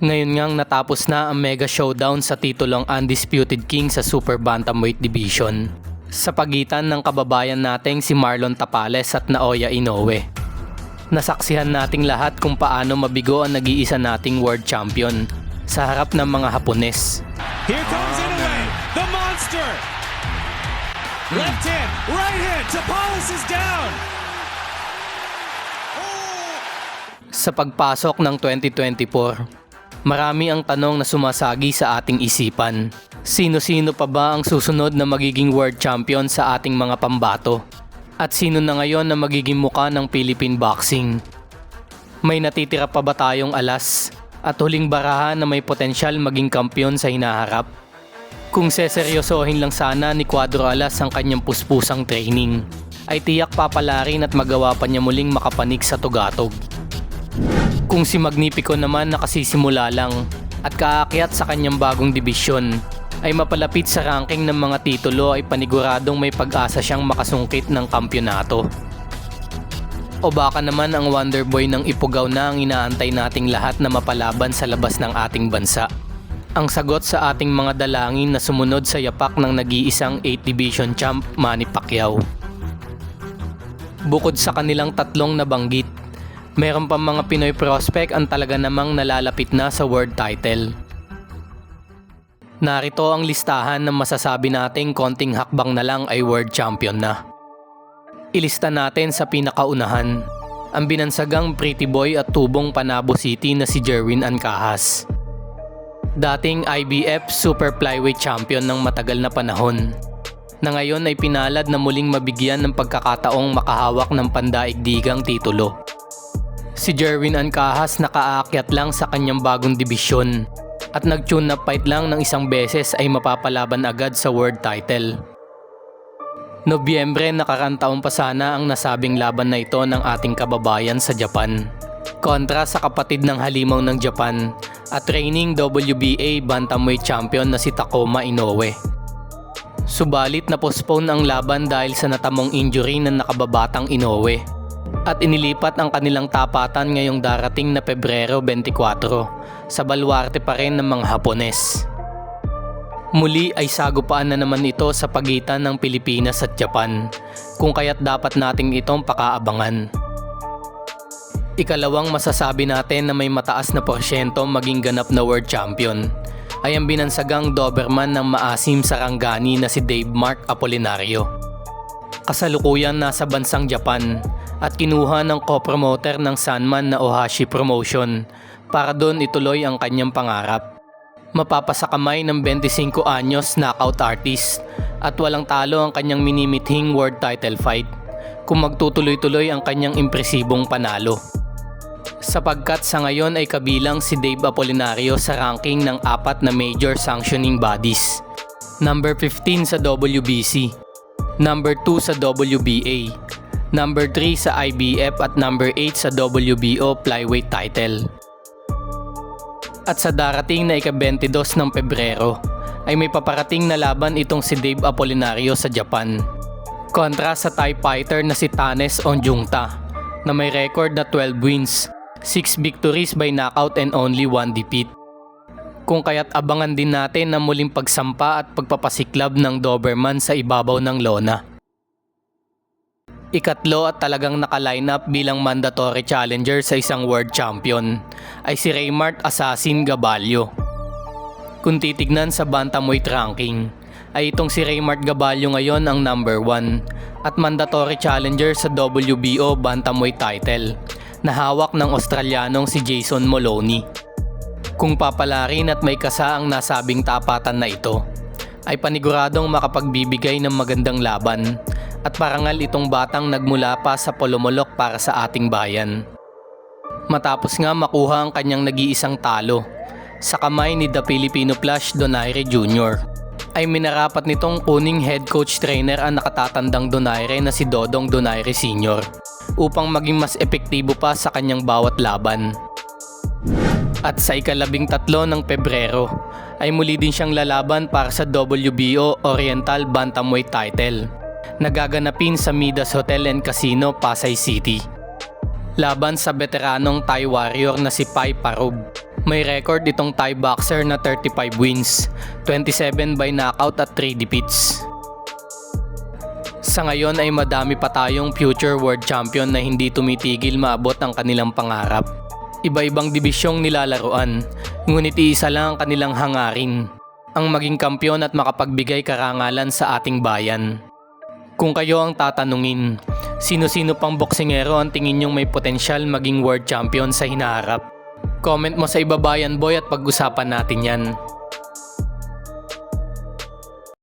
Ngayon ngang natapos na ang mega showdown sa titulong Undisputed King sa Super Bantamweight Division sa pagitan ng kababayan nating si Marlon Tapales at Naoya Inoue. Nasaksihan nating lahat kung paano mabigo ang nag-iisa nating world champion sa harap ng mga Hapones. Here comes Inoue, the monster. Left hand, right hand. Tapales is down. Sa pagpasok ng 2024, marami ang tanong na sumasagi sa ating isipan. Sino-sino pa ba ang susunod na magiging world champion sa ating mga pambato? At sino na ngayon na magiging muka ng Philippine boxing? May natitira pa ba tayong alas at huling barahan na may potensyal maging kampiyon sa hinaharap? Kung seseryosohin lang sana ni Cuadro Alas ang kanyang puspusang training, ay tiyak papalarin at magawa pa niya muling makapanig sa tugatog. Kung si Magnifico naman nakasisimula lang at kaakyat sa kanyang bagong dibisyon ay mapalapit sa ranking ng mga titulo ay paniguradong may pag-asa siyang makasungkit ng kampyonato. O baka naman ang Wonder Boy ng ipugaw na ang inaantay nating lahat na mapalaban sa labas ng ating bansa. Ang sagot sa ating mga dalangin na sumunod sa yapak ng nag-iisang 8 Division Champ Manny Pacquiao. Bukod sa kanilang tatlong nabanggit, meron pa mga Pinoy prospect ang talaga namang nalalapit na sa world title. Narito ang listahan ng masasabi nating konting hakbang na lang ay world champion na. Ilista natin sa pinakaunahan, ang binansagang pretty boy at tubong Panabo City na si Jerwin Ancahas. Dating IBF Super Flyweight Champion ng matagal na panahon, na ngayon ay pinalad na muling mabigyan ng pagkakataong makahawak ng pandaigdigang titulo. Si Jerwin Ancahas nakaakyat lang sa kanyang bagong dibisyon at nag-tune up fight lang ng isang beses ay mapapalaban agad sa world title. Nobyembre nakarang taon pa sana ang nasabing laban na ito ng ating kababayan sa Japan. Kontra sa kapatid ng halimaw ng Japan at training WBA Bantamweight Champion na si Takoma Inoue. Subalit na postpone ang laban dahil sa natamong injury ng nakababatang Inoue at inilipat ang kanilang tapatan ngayong darating na Pebrero 24 sa baluarte pa rin ng mga Hapones. Muli ay sagupaan na naman ito sa pagitan ng Pilipinas at Japan kung kaya't dapat nating itong pakaabangan. Ikalawang masasabi natin na may mataas na porsyento maging ganap na world champion ay ang binansagang Doberman ng maasim Sarangani na si Dave Mark Apolinario. Kasalukuyan nasa bansang Japan at kinuha ng co-promoter ng Sanman na Ohashi Promotion para doon ituloy ang kanyang pangarap. Mapapasakamay ng 25 anyos knockout artist at walang talo ang kanyang minimithing world title fight kung magtutuloy-tuloy ang kanyang impresibong panalo. Sapagkat sa ngayon ay kabilang si Dave Apolinario sa ranking ng apat na major sanctioning bodies. Number 15 sa WBC, number 2 sa WBA, number 3 sa IBF at number 8 sa WBO flyweight title. At sa darating na ika-22 ng Pebrero, ay may paparating na laban itong si Dave Apolinario sa Japan. Kontra sa Thai fighter na si Tanes Onjungta na may record na 12 wins, 6 victories by knockout and only 1 defeat. Kung kaya't abangan din natin ang muling pagsampa at pagpapasiklab ng Doberman sa ibabaw ng lona. Ikatlo at talagang naka-line up bilang mandatory challenger sa isang world champion ay si Raymart Assassin Gabalio. Kung titignan sa bantamweight ranking, ay itong si Raymart Gabalio ngayon ang number 1 at mandatory challenger sa WBO bantamweight title na hawak ng Australianong si Jason Moloney. Kung papalarin at may kasa ang nasabing tapatan na ito, ay paniguradong makapagbibigay ng magandang laban at parangal itong batang nagmula pa sa Polomolok para sa ating bayan. Matapos nga makuha ang kanyang nag-iisang talo sa kamay ni The Filipino Flash Donaire Jr. ay minarapat nitong kuning head coach trainer ang nakatatandang Donaire na si Dodong Donaire Sr. upang maging mas epektibo pa sa kanyang bawat laban. At sa ikalabing tatlo ng Pebrero ay muli din siyang lalaban para sa WBO Oriental Bantamweight title nagaganapin sa Midas Hotel and Casino, Pasay City. Laban sa veteranong Thai warrior na si Pai Parub. May record itong Thai boxer na 35 wins, 27 by knockout at 3 defeats. Sa ngayon ay madami pa tayong future world champion na hindi tumitigil maabot ang kanilang pangarap. Iba-ibang dibisyong nilalaruan, ngunit iisa lang ang kanilang hangarin, ang maging kampyon at makapagbigay karangalan sa ating bayan. Kung kayo ang tatanungin, sino-sino pang boksingero ang tingin nyong may potensyal maging world champion sa hinaharap? Comment mo sa ibabayan boy at pag-usapan natin yan.